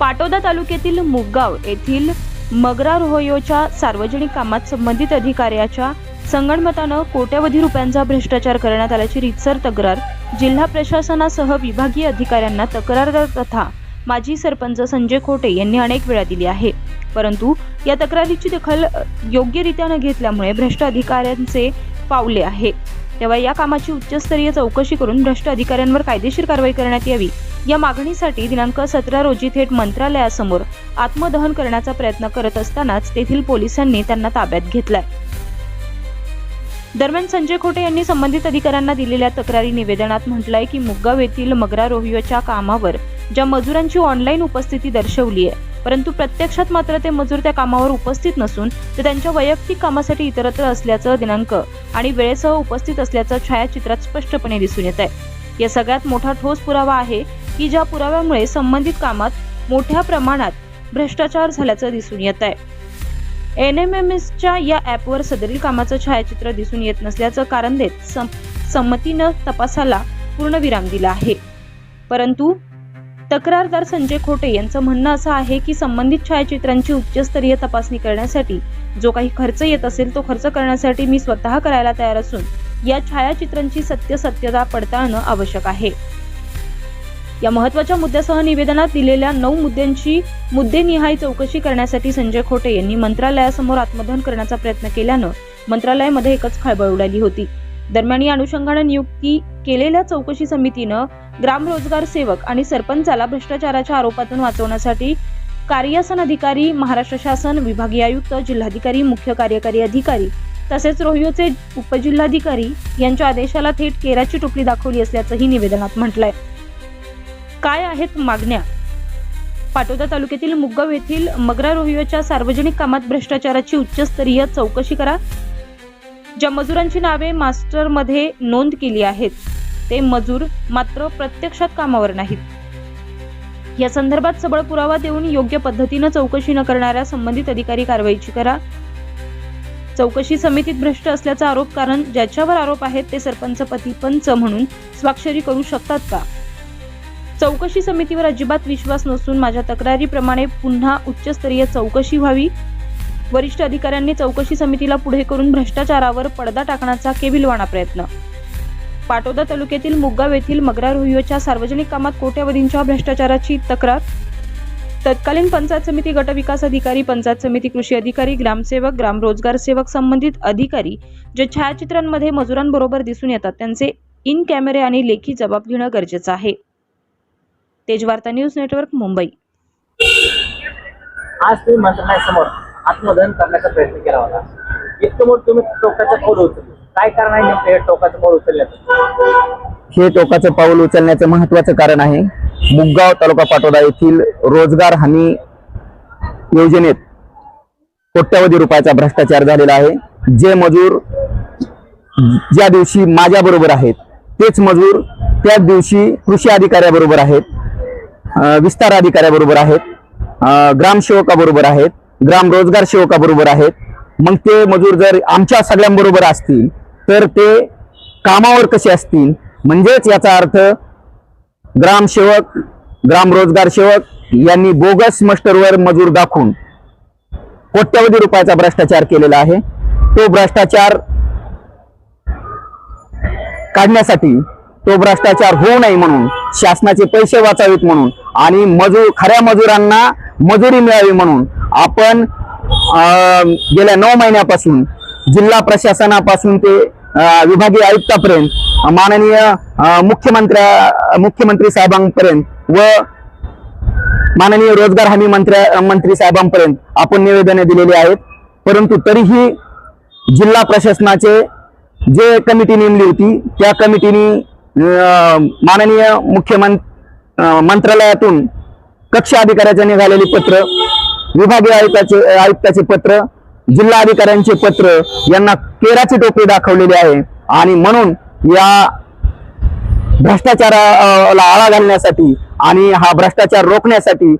पाटोदा तालुक्यातील मुगगाव येथील मगरा रोहयोच्या सार्वजनिक कामात संबंधित अधिकाऱ्याच्या संगणमतानं कोट्यवधी रुपयांचा भ्रष्टाचार करण्यात आल्याची रितसर तक्रार जिल्हा प्रशासनासह विभागीय अधिकाऱ्यांना तक्रारदार तथा माजी सरपंच संजय खोटे यांनी अनेक वेळा दिली आहे. परंतु या तक्रारीची दखल योग्यरित्या न घेतल्यामुळे भ्रष्ट अधिकाऱ्यांचे पावले आहे. तेव्हा या कामाची उच्चस्तरीय चौकशी करून भ्रष्ट अधिकाऱ्यांवर कायदेशीर कारवाई करण्यात यावी. या मागणीसाठी दिनांक सतरा रोजी थेट मंत्रालयासमोर आत्मदहन करण्याचा प्रयत्न करत असतानाच तेथील पोलिसांनी त्यांना ताब्यात घेतलाय. दरम्यान संजय खोटे यांनी संबंधित अधिकाऱ्यांना दिलेल्या तक्रारी निवेदनात म्हटलंय की मुगाव येथील मगरा रोहियोच्या कामावर ज्या मजुरांची ऑनलाईन उपस्थिती दर्शवली आहे परंतु प्रत्यक्षात मात्र ते मजूर त्या कामावर उपस्थित नसून ते त्यांच्या वैयक्तिक कामासाठी इतरत्र असल्याचं दिनांक आणि वेळेसह उपस्थित असल्याचं छायाचित्रात स्पष्टपणे दिसून येत आहे. या सगळ्यात मोठा ठोस पुरावा आहे की ज्या पुराव्यामुळे संबंधित कामात मोठ्या प्रमाणात भ्रष्टाचार झाल्याचं दिसून येत आहे. एन एम एम एसच्या या ॲपवर सदरील कामाचं छायाचित्र दिसून येत नसल्याचं कारण देत सम संमतीनं तपासाला पूर्णविराम दिला आहे. परंतु तक्रारदार संजय खोटे यांचं म्हणणं असं आहे की संबंधित छायाचित्रांची उच्चस्तरीय तपासणी करण्यासाठी जो काही खर्च येत असेल तो खर्च करण्यासाठी मी स्वतः करायला तयार असून या छायाचित्रांची सत्यसत्यता पडताळणं आवश्यक आहे. या महत्त्वाच्या मुद्द्यासह निवेदनात दिलेल्या नऊ मुद्द्यांची मुद्देनिहाय चौकशी करण्यासाठी संजय खोटे यांनी मंत्रालयासमोर आत्मदहन करण्याचा प्रयत्न केल्यानं मंत्रालयामध्ये एकच खळबळ उडाली होती. दरम्यान या अनुषंगानं नियुक्ती केलेल्या चौकशी समितीनं ग्राम रोजगार सेवक आणि सरपंचाला भ्रष्टाचाराच्या आरोपातून वाचवण्यासाठी कार्यासन अधिकारी महाराष्ट्र शासन विभागीय आयुक्त जिल्हाधिकारी मुख्य कार्यकारी अधिकारी तसेच रोहियोचे उपजिल्हाधिकारी यांच्या आदेशाला थेट केराची टोपली दाखवली असल्याचंही निवेदनात म्हटलंय. काय आहेत मागण्या? पाटोदा तालुक्यातील मुगगाव येथील मगरा रोहियोच्या सार्वजनिक कामात भ्रष्टाचाराची उच्चस्तरीय चौकशी करा ज्या मजुरांची नावे मास्टरमध्ये नोंद केली आहेत. ते मजूर मात्र प्रत्यक्षात कामावर नाहीत. या संदर्भात सबळ पुरावा देऊन योग्य पद्धतीनं चौकशी न करणाऱ्या संबंधित अधिकारी कारवाईची करा. चौकशी समितीत भ्रष्ट असल्याचा आरोप कारण ज्याच्यावर आरोप आहेत ते सरपंच पती पंच म्हणून स्वाक्षरी करू शकतात का? चौकशी समितीवर अजिबात विश्वास नसून माझ्या तक्रारीप्रमाणे पुन्हा उच्चस्तरीय चौकशी व्हावी. वरिष्ठ अधिकाऱ्यांनी चौकशी समितीला पुढे करून भ्रष्टाचारावर पडदा टाकण्याचा केविलवाणा प्रयत्न. पाटोदा तालुक्यातील मुगाव येथील मगरा रोहियोच्या सार्वजनिक कामात कोट्यावधींच्या भ्रष्टाचाराची तक्रार. तत्कालीन पंचायत समिती गट विकास अधिकारी पंचायत समिती कृषी अधिकारी ग्रामसेवक ग्राम रोजगार सेवक संबंधित अधिकारी जे छायाचित्रांमध्ये मजुरांबरोबर दिसून येतात त्यांचे इन कॅमेरे आणि लेखी जबाब घेणं गरजेचं आहे. Tejvarta news network Mumbai. आज तुम्ही मंत्रालयासमोर आत्मदहन करण्याचा प्रयत्न केला होता. इतकं मोठं तुम्ही टोकाचं पाऊल उचललं. काय कारण आहे नेमकं हे टोकाचं पाऊल उचलण्याचं? हे टोकाचं पाऊल उचलण्याचं महत्वाचं कारण आहे. मुगगाव तालुका पाटोदा येथील रोजगार हमी योजनेत कोट्यवधी रुपयाचा भ्रष्टाचार झालेला आहे. जे मजूर ज्या दिवशी माझ्या बरोबर आहेत तेच मजूर त्याच दिवशी कृषी अधिकाऱ्याबरोबर आहेत. विस्तार अधिकाऱ्याबरोबर आहेत. ग्रामसेवकाबरोबर आहेत. ग्राम रोजगार सेवकाबरोबर आहेत. मग ते मजूर जर आमच्या सगळ्यांबरोबर असतील तर ते कामावर कसे असतील? म्हणजेच याचा अर्थ ग्रामसेवक ग्राम रोजगार सेवक यांनी बोगस मस्टरवर मजूर दाखवून कोट्यवधी रुपयाचा भ्रष्टाचार केलेला आहे. तो भ्रष्टाचार काढण्यासाठी तो भ्रष्टाचार होऊ नये म्हणून शासनाचे पैसे वाचावेत म्हणून आणि मजूर खऱ्या मजुरांना मजुरी मिळावी म्हणून आपण गेल्या नऊ महिन्यापासून जिल्हा प्रशासनापासून ते विभागीय आयुक्तापर्यंत माननीय मुख्यमंत्र्या मुख्यमंत्री साहेबांपर्यंत व माननीय रोजगार हमी मंत्र्या मंत्री साहेबांपर्यंत आपण निवेदने दिलेली आहेत. परंतु तरीही जिल्हा प्रशासनाचे जे कमिटी नेमली होती त्या कमिटीने माननीय मुख्यमंत्री मंत्रालयातून कक्ष अधिकाऱ्याचे निघालेले पत्र विभागीय आयुक्ताचे आयुक्ताचे पत्र जिल्हा अधिकाऱ्यांचे पत्र यांना केराची टोपी दाखवलेली आहे. आणि म्हणून या भ्रष्टाचाराला आळा घालण्यासाठी आणि हा भ्रष्टाचार रोखण्यासाठी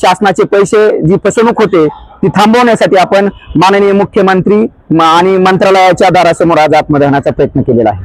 शासनाचे पैसे जी फसवणूक होते ती थांबवण्यासाठी आपण माननीय मुख्यमंत्री आणि मंत्रालयाच्या दारासमोर आज आत्मदहनाचा प्रयत्न केलेला आहे.